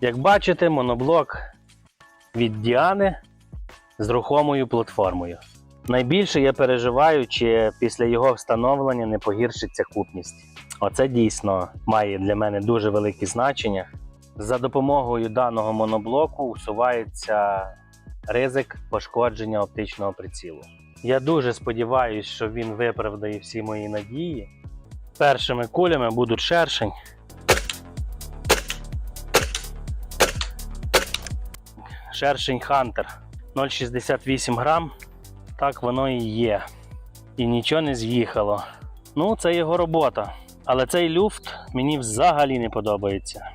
Як бачите, моноблок від Діани з рухомою платформою. Найбільше я переживаю, чи після його встановлення не погіршиться купність. Оце дійсно має для мене дуже велике значення. За допомогою даного моноблоку усувається ризик пошкодження оптичного прицілу. Я дуже сподіваюся, що він виправдає всі мої надії. Першими кулями будуть шершень. Шершень Хантер 0,68 грам. Так воно і є. І нічого не з'їхало. Ну, це його робота. Але цей люфт мені взагалі не подобається.